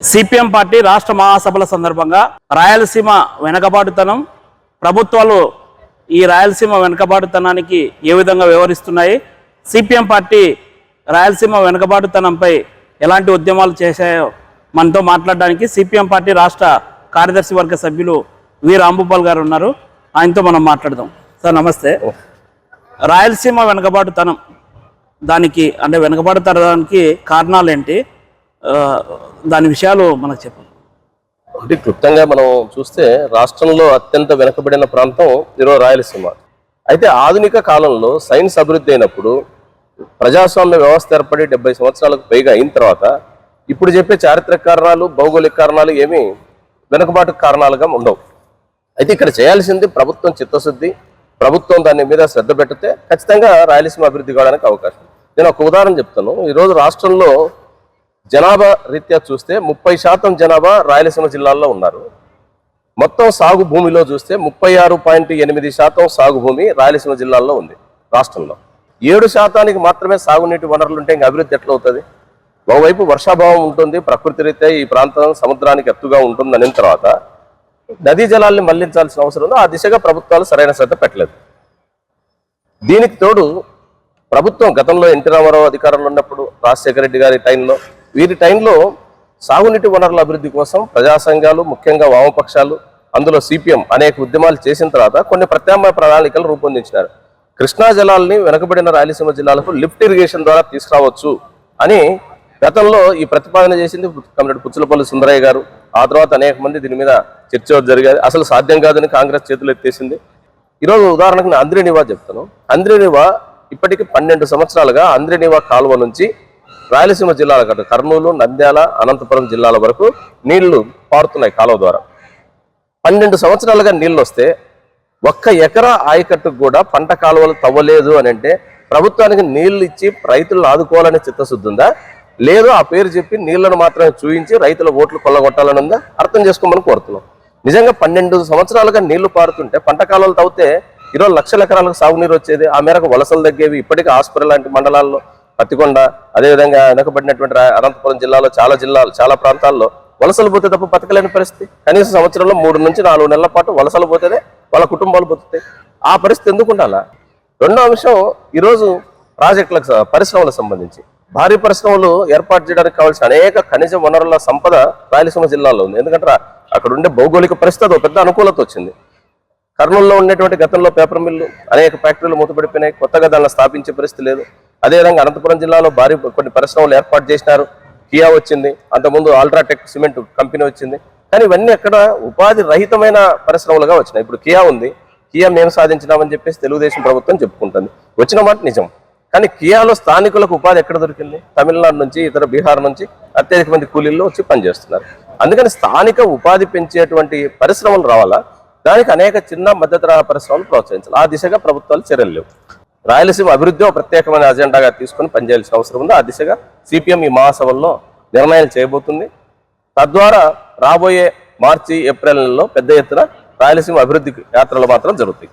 CPM party రాష్ట్ర మహాసభల సందర్భంగా రాయలసీమ వెనకబాటుతనం ప్రభుత్వాలు ఈ రాయలసీమ వెనకబాటుతనానికి ఏ విధంగా వ్యవహరిస్తున్నాయి సిపిఎం పార్టీ రాయలసీమ వెనకబాటుతనంపై ఎలాంటి ఉద్యమాలు చేశాయో మనతో మాట్లాడడానికి సిపిఎం పార్టీ రాష్ట్ర కార్యదర్శి వర్గ సభ్యులు వి. రాంభూపాల్ గారు ఉన్నారు. ఆయనతో మనం మాట్లాడదాం. సార్ నమస్తే. రాయలసీమ వెనకబాటుతనం దానికి అంటే వెనకబాటుతనానికి కారణాలు ఏంటి దాని విషయాలు మనకు చెప్పండి అంటే క్లుప్తంగా మనం చూస్తే రాష్ట్రంలో అత్యంత వెనుకబడిన ప్రాంతం ఈరోజు రాయలసీమ. అయితే ఆధునిక కాలంలో సైన్స్ అభివృద్ధి అయినప్పుడు ప్రజాస్వామ్య వ్యవస్థ ఏర్పడి డెబ్బై సంవత్సరాలకు పైగా అయిన తర్వాత ఇప్పుడు చెప్పే చారిత్రక కారణాలు భౌగోళిక కారణాలు ఏమీ వెనుకబాటు కారణాలుగా ఉండవు. అయితే ఇక్కడ చేయాల్సింది ప్రభుత్వం చిత్తశుద్ధి ప్రభుత్వం దాని మీద శ్రద్ధ పెట్టితే ఖచ్చితంగా రాయలసీమ అభివృద్ధి కావడానికి అవకాశం. నేను ఒక ఉదాహరణ చెప్తాను. ఈరోజు రాష్ట్రంలో జనాభా రీత్యా చూస్తే ముప్పై శాతం జనాభా రాయలసీమ జిల్లాల్లో ఉన్నారు. మొత్తం సాగు భూమిలో చూస్తే ముప్పై ఆరు పాయింట్ ఎనిమిది శాతం సాగు భూమి రాయలసీమ జిల్లాల్లో ఉంది రాష్ట్రంలో. ఏడు శాతానికి మాత్రమే సాగునీటి వనరులు ఉంటే ఇంకా అభివృద్ధి ఎట్లా అవుతుంది ఒకవైపు వర్షాభావం ఉంటుంది ప్రకృతి రీత్యా ఈ ప్రాంతం సముద్రానికి ఎత్తుగా ఉంటుంది అనిన తర్వాత నదీ జలాల్ని మళ్ళించాల్సిన అవసరం ఉంది? ఆ దిశగా ప్రభుత్వాలు సరైన శ్రద్ధ పెట్టలేదు. దీనికి తోడు ప్రభుత్వం గతంలో ఎన్టీ రామారావు అధికారంలో ఉన్నప్పుడు రాజశేఖర రెడ్డి గారి టైంలో వీరి టైంలో సాగునీటి వనరుల అభివృద్ధి కోసం ప్రజా సంఘాలు ముఖ్యంగా వామపక్షాలు అందులో సిపిఎం అనేక ఉద్యమాలు చేసిన తర్వాత కొన్ని ప్రత్యామ్నాయ ప్రణాళికలు రూపొందించినారు. కృష్ణా జలాల్ని వెనుకబడిన రాయలసీమ జిల్లాలకు లిఫ్ట్ ఇరిగేషన్ ద్వారా తీసుకురావచ్చు అని గతంలో ఈ ప్రతిపాదన చేసింది కమిరెడ్డి పుచ్చులపల్లి సుందరయ్య గారు. ఆ తర్వాత అనేక మంది దీని మీద చర్చ జరిగారు. అసలు సాధ్యం కాదని కాంగ్రెస్ చేతులు ఎత్తేసింది. ఈరోజు ఉదాహరణకు నేను అంద్రినివా చెప్తాను. అంద్రినివా ఇప్పటికి పన్నెండు సంవత్సరాలుగా అంద్రినివా కాలువ నుంచి రాయలసీమ జిల్లాల కట్టు కర్నూలు నంద్యాల అనంతపురం జిల్లాల వరకు నీళ్ళు పారుతున్నాయి కాలువ ద్వారా. పన్నెండు సంవత్సరాలుగా నీళ్ళు వస్తే ఒక్క ఎకరా ఆయకట్టుకు కూడా పంట కాలువలు తవ్వలేదు అని అంటే ప్రభుత్వానికి నీళ్ళు ఇచ్చి రైతులను ఆదుకోవాలనే చిత్తశుద్ధి ఉందా? లేదు ఆ పేరు చెప్పి నీళ్ళను మాత్రమే చూయించి రైతుల ఓట్లు కొల్లగొట్టాలని ఉందా? అర్థం చేసుకోమని కోరుతున్నాం. నిజంగా పన్నెండు సంవత్సరాలుగా నీళ్ళు పారుతుంటే పంట కాలువలు తవ్వితే ఈరోజు లక్షల ఎకరాలకు సాగునీరు వచ్చేది. ఆ మేరకు వలసలు తగ్గేవి ఇప్పటికీ ఆసుపత్రి లాంటి మండలాల్లో పత్తికొండ అదేవిధంగా వెనకబడినటువంటి అనంతపురం జిల్లాలో చాలా జిల్లాలు చాలా ప్రాంతాల్లో వలసలు పోతే తప్ప బతకలేని పరిస్థితి. కనీసం సంవత్సరంలో మూడు నుంచి నాలుగు నెలల పాటు వలసలు పోతేనే వాళ్ళ కుటుంబాలు బతుకుతాయి. ఆ పరిస్థితి ఎందుకు ఉండాలా? రెండో అంశం ఈరోజు ప్రాజెక్టులకు పరిశ్రమలకు సంబంధించి. భారీ పరిశ్రమలు ఏర్పాటు చేయడానికి కావాల్సిన అనేక ఖనిజ వనరుల సంపద రాయలసీమ జిల్లాలో ఉంది. ఎందుకంటే అక్కడ ఉండే భౌగోళిక పరిస్థితి ఒక పెద్ద అనుకూలత వచ్చింది. కర్నూలులో ఉన్నటువంటి గతంలో పేపర్ మిల్లు అనేక ఫ్యాక్టరీలు మూతపడిపోయినాయి. కొత్తగా దానిలో స్థాపించే పరిస్థితి లేదు. అదేవిధంగా అనంతపురం జిల్లాలో భారీ కొన్ని పరిశ్రమలు ఏర్పాటు చేసినారు. కియా వచ్చింది. అంతకుముందు అల్ట్రాటెక్ సిమెంట్ కంపెనీ వచ్చింది. కానీ ఇవన్నీ ఎక్కడ ఉపాధి రహితమైన పరిశ్రమలుగా వచ్చినాయి. ఇప్పుడు కియా ఉంది. కియా మేము సాధించినామని చెప్పేసి తెలుగుదేశం ప్రభుత్వం చెప్పుకుంటుంది. వచ్చిన మాట నిజం. కానీ కియాలో స్థానికులకు ఉపాధి ఎక్కడ దొరికింది? తమిళనాడు నుంచి ఇతర బీహార్ నుంచి అత్యధిక మంది కూలీల్లో వచ్చి పనిచేస్తున్నారు. అందుకని స్థానిక ఉపాధి పెంచేటువంటి పరిశ్రమలు రావాలా? దానికి అనేక చిన్న మధ్యతరహా పరిశ్రమలు ప్రోత్సహించాలి. ఆ దిశగా ప్రభుత్వాలు చర్యలు లేవు. రాయలసీమ అభివృద్ధి ఒక ప్రత్యేకమైన అజెండాగా తీసుకొని పనిచేయాల్సిన అవసరం ఉంది. ఆ దిశగా సిపిఎం ఈ మహాసభల్లో నిర్ణయాలు చేయబోతుంది. తద్వారా రాబోయే మార్చి ఏప్రిల్ నెలలో పెద్ద ఎత్తున రాయలసీమ అభివృద్ధి యాత్రలు మాత్రం జరుగుతాయి.